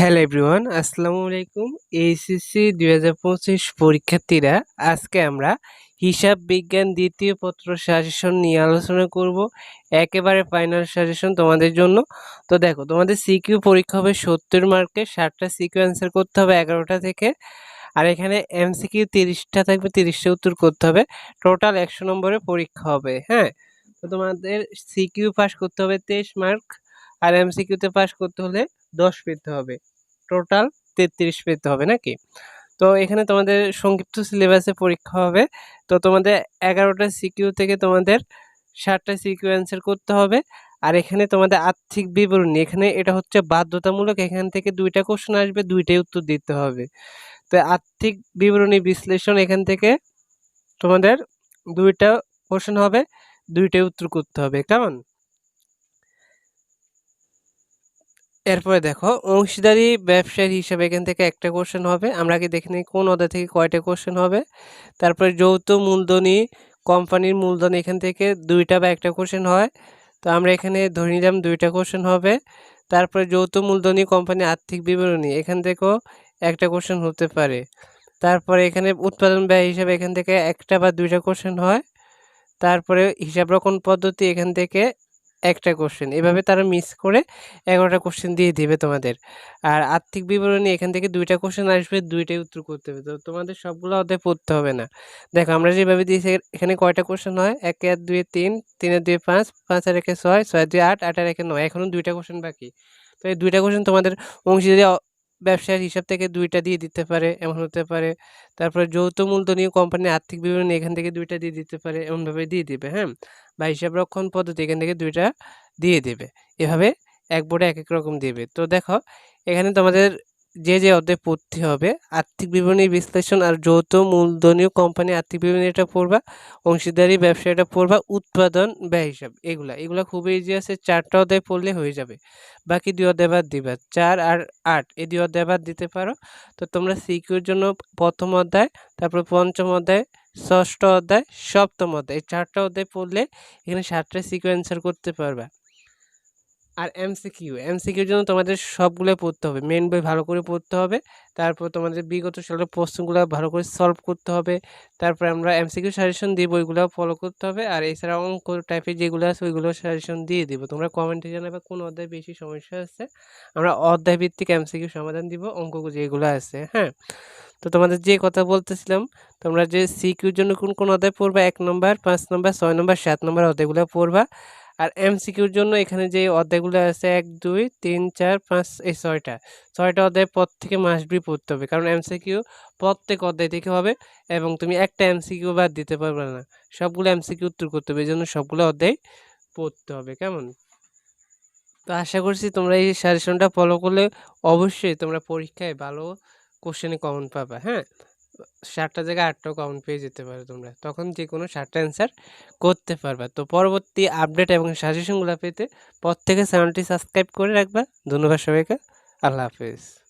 Hello everyone, আসসালামু আলাইকুম। HSC দুই হাজার পঁচিশ পরীক্ষার্থীরা, আজকে আমরা হিসাব বিজ্ঞান দ্বিতীয় পত্র সাজেশন নিয়ে আলোচনা করব। একেবারে ফাইনাল সাজেশন তোমাদের জন্য। তো দেখো, তোমাদের সিকিউ পরীক্ষা হবে সত্তর মার্কে ষাটটা সিকিউ অ্যান্সার করতে হবে এগারোটা থেকে। আর এখানে এমসিকিউ তিরিশটা থাকবে, তিরিশটা উত্তর করতে হবে। টোটাল একশো নম্বরের পরীক্ষা হবে হ্যাঁ? তো তোমাদের সিকিউ পাস করতে হবে তেইশ মার্ক, আর এমসিকিউতে পাস করতে হলে দশ পেতে হবে। টোটাল তেত্রিশ পেতে হবে নাকি? তো এখানে তোমাদের সংক্ষিপ্ত সিলেবাসে পরীক্ষা হবে। তো তোমাদের এগারোটা সিকিউ থেকে তোমাদের ষাটটা সিকিউ অ্যান্সার করতে হবে। আর এখানে তোমাদের আর্থিক বিবরণী, এখানে এটা হচ্ছে বাধ্যতামূলক, এখান থেকে দুইটা কোশ্চেন আসবে, দুইটাই উত্তর দিতে হবে। তো আর্থিক বিবরণী বিশ্লেষণ, এখান থেকে তোমাদের দুইটা কোশ্চেন হবে, দুইটাই উত্তর করতে হবে। কেমন? এরপরে দেখো, অংশীদারি ব্যবসায়ীর হিসাবে এখান থেকে একটা কোশ্চেন হবে। আমরা আগে দেখে নিই কোন অধ্যায় থেকে কয়টা কোশ্চেন হবে। তারপরে যৌথ মূলধনী কোম্পানির মূলধন এখান থেকে দুইটা বা একটা কোশ্চেন হয়। তো আমরা এখানে ধরে নিলাম দুইটা কোশ্চেন হবে। তারপরে যৌথ মূলধনী কোম্পানি আর্থিক বিবরণী, এখান থেকেও একটা কোশ্চেন হতে পারে। তারপরে এখানে উৎপাদন ব্যয় হিসাবে এখান থেকে একটা বা দুইটা কোশ্চেন হয়। তারপরে হিসাব রক্ষণ পদ্ধতি এখান থেকে একটা কোশ্চেন এভাবে তারা মিস করে এগারোটা কোশ্চেন দিয়ে দিবে তোমাদের। আর আর্থিক বিবরণী, এখান থেকে দুইটা কোশ্চেন আসবে, দুইটাই উত্তর করতে হবে। তো তোমাদের সবগুলো অধ্যায় পড়তে হবে না। দেখো, আমরা যেভাবে দিয়েছি, এখানে কয়টা কোশ্চেন হয়? এক আর দুই তিন তিনের দুই পাঁচ পাঁচ আর একে ছয় ছয় দুই আট আট আর একে নয়। এখনও দুইটা কোশ্চেন বাকি। তো এই দুইটা কোশ্চেন তোমাদের অংশীদারি ব্যবসার হিসাব থেকে দুইটা দিয়ে দিতে পারে, এমন হতে পারে। তারপরে যৌথ মূলধনী কোম্পানির আর্থিক বিবরণী, এখান থেকে দুইটা দিয়ে দিতে পারে, এমনভাবে দিয়ে দিবে হ্যাঁ? বা হিসাব রক্ষণ পদ্ধতি এখান থেকে দুইটা দিয়ে দেবে। এভাবে এক বোর্ডে এক এক রকম দেবে। তো দেখো, এখানে তোমাদের যে যে অধ্যায় পড়তে হবে, আর্থিক বিবরণী বিশ্লেষণ আর যৌথ মূলধনীয় কোম্পানি আর্থিক বিবরণী এটা পড়বা, অংশীদারি ব্যবসা এটা পড়বা, উৎপাদন, ব্যয় হিসাব, এগুলা। এগুলা খুবই ইজি আছে, চারটা অধ্যায় পড়লে হয়ে যাবে। বাকি দুই অধ্যায় বাদ দিবা। চার আর আট, এই দুই অধ্যায় বাদ দিতে পারো। তো তোমরা সিকিউর জন্য প্রথম অধ্যায়, তারপর পঞ্চম অধ্যায় ষষ্ঠ অধ্যায়, সপ্তম অধ্যায়। এই চারটা অধ্যায় পড়লে এখানে সাতটা সিকিউ অ্যান্সার করতে পারবে। আর এমসিকিউ এমসিকিউর জন্য তোমাদের সবগুলো পড়তে হবে। মেন বই ভালো করে পড়তে হবে। তারপর তোমাদের বিগত সালের প্রশ্নগুলো ভালো করে সলভ করতে হবে। তারপর আমরা এমসিকিউ সাজেশন দিয়ে বইগুলো ফলো করতে হবে। আর এছাড়া অঙ্ক টাইপের যেগুলো আছে, ওইগুলো সাজেশন দিয়ে দিব। তোমরা কমেন্টে জানাবে কোন অধ্যায় বেশি সমস্যা আছে। আমরা অধ্যায় ভিত্তিক এমসিকিউ সমাধান দিব, অঙ্ক যেগুলো আছে হ্যাঁ? তো তোমাদের যে কথা বলতেছিলাম, তোমরা যে সিকিউর জন্য কোন কোন অধ্যায় পড়বা? এক নম্বর, পাঁচ নম্বর, ছয় নম্বর, সাত নম্বর অধ্যায়গুলো পড়বা। আর এমসিকিউর জন্য এখানে যে অধ্যায়গুলো আছে, এক, দুই, তিন, চার, পাঁচ, এই ছয়টা। ছয়টা অধ্যায় পর থেকে মাসবি পড়তে হবে। কারণ এমসিকিউ প্রত্যেক অধ্যায় থেকে হবে এবং তুমি একটা এম এমসিকিউ বাদ দিতে পারবে না। সবগুলো এমসিকিউ উত্তর করতে হবে, এই জন্য সবগুলো অধ্যায় পড়তে হবে। কেমন? তো আশা করছি তোমরা এই সাজেশনটা ফলো করলে অবশ্যই তোমরা পরীক্ষায় ভালো কোশ্চেনে কমন পাবা হ্যাঁ? সাতটা জায়গায় আটটাও কমন পেয়ে যেতে পারো তোমরা। তখন যে কোনো সাতটা অ্যান্সার করতে পারবা। তো পরবর্তী আপডেট এবং সাজেশনগুলো পেতে পর থেকে চ্যানেলটি সাবস্ক্রাইব করে রাখবা। ধন্যবাদ সবাইকে। আল্লাহ হাফেজ।